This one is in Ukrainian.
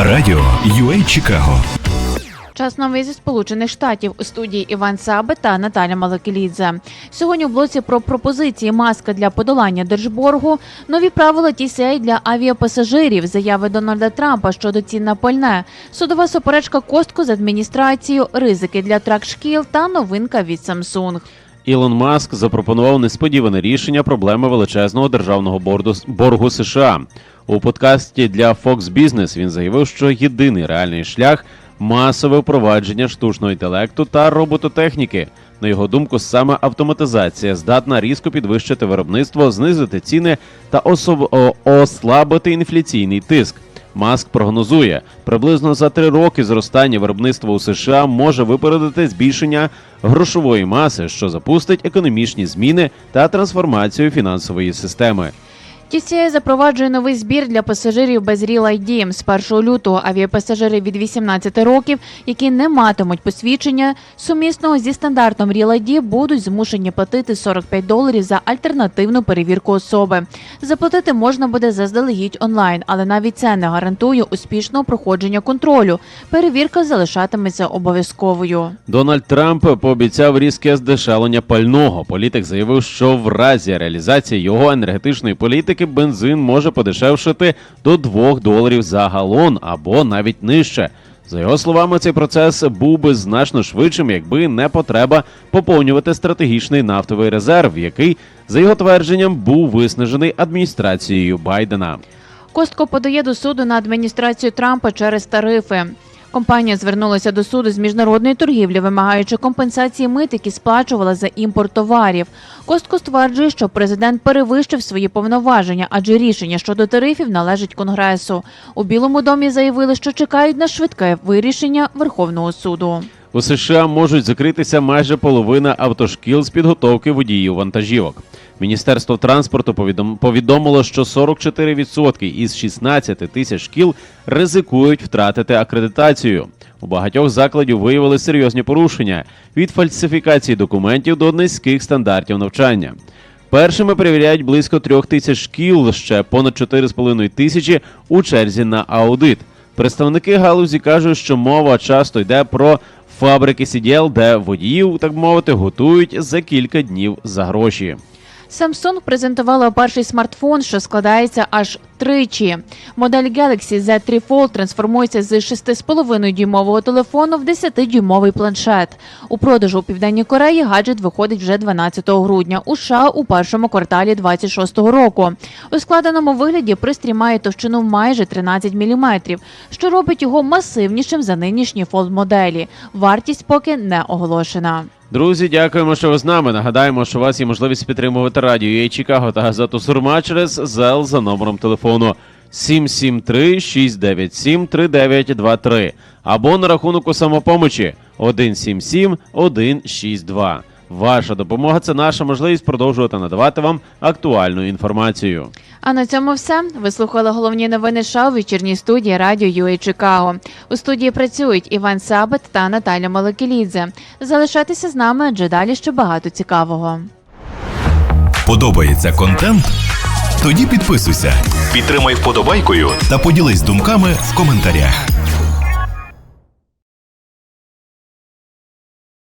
Радіо UA Чикаго. Час новий зі сполучених штатів у студії Іван Саби та Наталя Малакелідзе. Сьогодні у блоці про пропозиції маска для подолання держборгу, нові правила TCA для авіапасажирів, заяви Дональда Трампа щодо цін на пальне, судова суперечка Костку з адміністрацією, ризики для трак-шкіл та новинка від Samsung. Ілон Маск запропонував несподіване рішення проблеми величезного державного борду, боргу США. У подкасті для Fox Business він заявив, що єдиний реальний шлях масове впровадження штучного інтелекту та робототехніки. На його думку, саме автоматизація здатна різко підвищити виробництво, знизити ціни та особ... ослабити інфляційний тиск. Маск прогнозує, приблизно за три роки зростання виробництва у США може випередити збільшення грошової маси, що запустить економічні зміни та трансформацію фінансової системи. TCA запроваджує новий збір для пасажирів без Real ID. З 1 лютого авіапасажири від 18 років, які не матимуть посвідчення сумісного зі стандартом Real ID, будуть змушені платити 45 доларів за альтернативну перевірку особи. Заплатити можна буде заздалегідь онлайн, але навіть це не гарантує успішного проходження контролю. Перевірка залишатиметься обов'язковою. Дональд Трамп пообіцяв різке здешевлення пального. Політик заявив, що в разі реалізації його енергетичної політики бензин може подешевшити до 2 доларів за галон або навіть нижче. За його словами, цей процес був би значно швидшим, якби не потреба поповнювати стратегічний нафтовий резерв, який, за його твердженням, був виснажений адміністрацією Байдена. Костко подає до суду на адміністрацію Трампа через тарифи. Компанія звернулася до суду з міжнародної торгівлі, вимагаючи компенсації мит, які сплачувала за імпорт товарів. Костко стверджує, що президент перевищив свої повноваження, адже рішення щодо тарифів належить конгресу. У Білому домі заявили, що чекають на швидке вирішення Верховного суду. У США можуть закритися майже половина автошкіл з підготовки водіїв вантажівок. Міністерство транспорту повідом- повідомило, що 44% із 16 тисяч шкіл ризикують втратити акредитацію. У багатьох закладів виявили серйозні порушення від фальсифікації документів до низьких стандартів навчання. Першими перевіряють близько трьох тисяч шкіл, ще понад 4,5 тисячі у черзі на аудит. Представники галузі кажуть, що мова часто йде про фабрики сіділ, де водіїв, так мовити, готують за кілька днів за гроші. Samsung презентувала перший смартфон, що складається аж тричі. Модель Galaxy Z3 Fold трансформується з 6,5-дюймового телефону в 10-дюймовий планшет. У продажу у Південній Кореї гаджет виходить вже 12 грудня, у США у першому кварталі 26 року. У складеному вигляді пристрій має товщину майже 13 мм, що робить його масивнішим за нинішні Fold моделі. Вартість поки не оголошена. Друзі, дякуємо, що ви з нами. Нагадаємо, що у вас є можливість підтримувати радіо UA Чикаго та газету Сурма через ЗЕЛ за номером телефону 773-697-3923 або на рахунок у самопомочі 177-162. Ваша допомога це наша можливість продовжувати надавати вам актуальну інформацію. А на цьому все. Ви слухали головні новини шоу у вечірній студії радіо UA Чикаго. У студії працюють Іван Сабет та Наталя Малакелідзе. Залишайтеся з нами, адже далі ще багато цікавого. Подобається контент? Тоді підписуйся, підтримай вподобайкою та поділись думками в коментарях.